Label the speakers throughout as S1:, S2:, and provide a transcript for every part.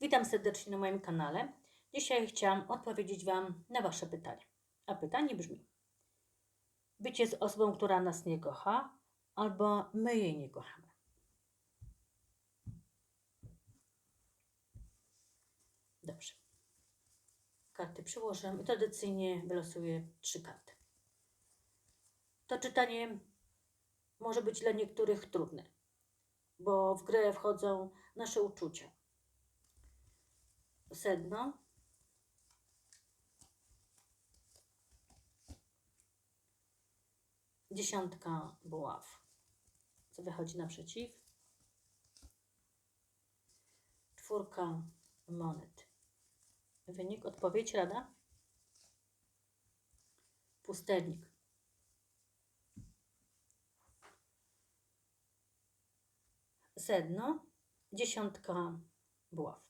S1: Witam serdecznie na moim kanale. Dzisiaj chciałam odpowiedzieć Wam na Wasze pytanie. A pytanie brzmi: Bycie z osobą, która nas nie kocha, albo my jej nie kochamy. Dobrze. Karty przyłożę i tradycyjnie wylosuję trzy karty. To czytanie może być dla niektórych trudne, bo w grę wchodzą nasze uczucia sedno. Dziesiątka buław. Co wychodzi naprzeciw? Czwórka monet. Wynik, odpowiedź, rada? Pustelnik. Sedno. Dziesiątka buław.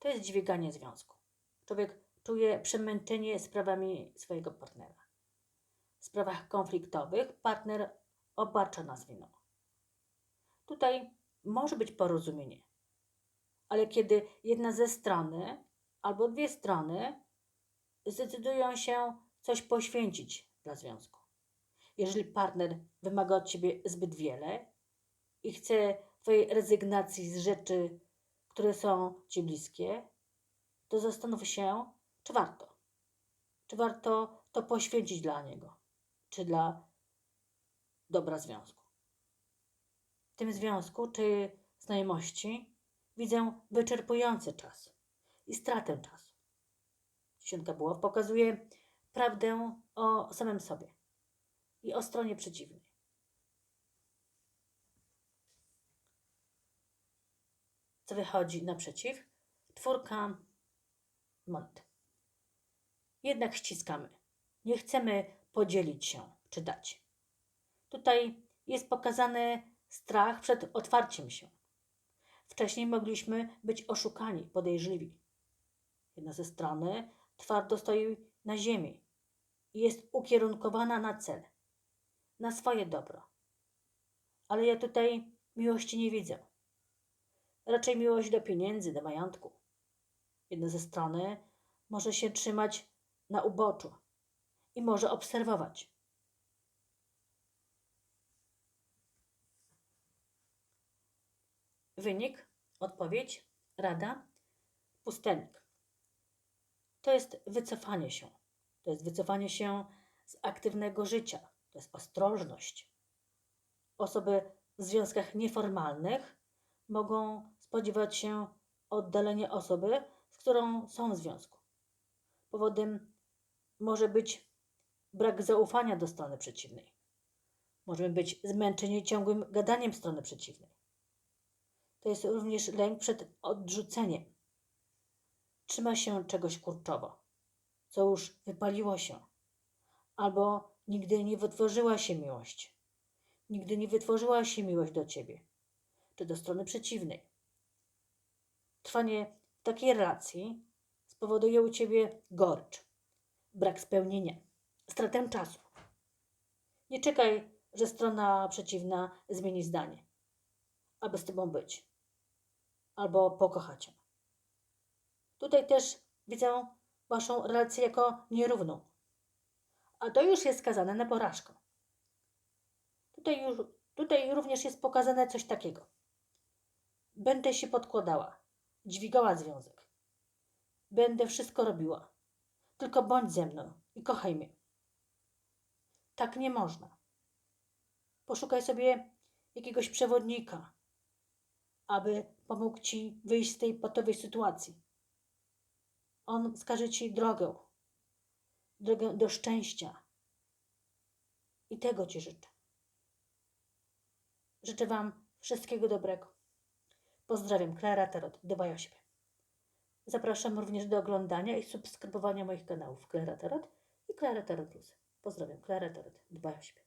S1: To jest dźwiganie związku. Człowiek czuje przemęczenie sprawami swojego partnera. W sprawach konfliktowych partner obarcza nas winą. Tutaj może być porozumienie, ale kiedy jedna ze strony albo dwie strony zdecydują się coś poświęcić dla związku. Jeżeli partner wymaga od ciebie zbyt wiele i chce twojej rezygnacji z rzeczy, które są Ci bliskie, to zastanów się, czy warto. Czy warto to poświęcić dla niego, czy dla dobra związku. W tym związku, czy znajomości, widzę wyczerpujący czas i stratę czasu. Dziesiątka buław pokazuje prawdę o samym sobie i o stronie przeciwnej. Co wychodzi naprzeciw, czwórka monet. Jednak ściskamy. Nie chcemy podzielić się czy dać. Tutaj jest pokazany strach przed otwarciem się. Wcześniej mogliśmy być oszukani, podejrzliwi. Jedna ze strony twardo stoi na ziemi i jest ukierunkowana na cel, na swoje dobro. Ale ja tutaj miłości nie widzę raczej miłość do pieniędzy, do majątku. Jedna ze strony może się trzymać na uboczu i może obserwować. Wynik, odpowiedź, rada, pustelnik. To jest wycofanie się. To jest wycofanie się z aktywnego życia. To jest ostrożność. Osoby w związkach nieformalnych mogą spodziewać się oddalenia osoby, z którą są w związku. Powodem może być brak zaufania do strony przeciwnej. Możemy być zmęczeni ciągłym gadaniem strony przeciwnej. To jest również lęk przed odrzuceniem. Trzyma się czegoś kurczowo, co już wypaliło się, albo nigdy nie wytworzyła się miłość. Nigdy nie wytworzyła się miłość do ciebie, czy do strony przeciwnej. Trwanie takiej relacji spowoduje u ciebie gorycz, brak spełnienia, stratę czasu. Nie czekaj, że strona przeciwna zmieni zdanie, aby z tobą być, albo pokochać ją. Tutaj też widzę waszą relację jako nierówną, a to już jest skazane na porażkę. Tutaj, już, tutaj również jest pokazane coś takiego. Będę się podkładała, dźwigała związek. Będę wszystko robiła. Tylko bądź ze mną i kochaj mnie. Tak nie można. Poszukaj sobie jakiegoś przewodnika, aby pomógł ci wyjść z tej patowej sytuacji. On wskaże ci drogę, drogę do szczęścia. I tego ci życzę. Życzę Wam wszystkiego dobrego. Pozdrawiam, Klara Tarot. Dbaj o siebie. Zapraszam również do oglądania i subskrybowania moich kanałów Klara Tarot i Klara Tarot Plus. Pozdrawiam, Klara Tarot. Dbaj o siebie.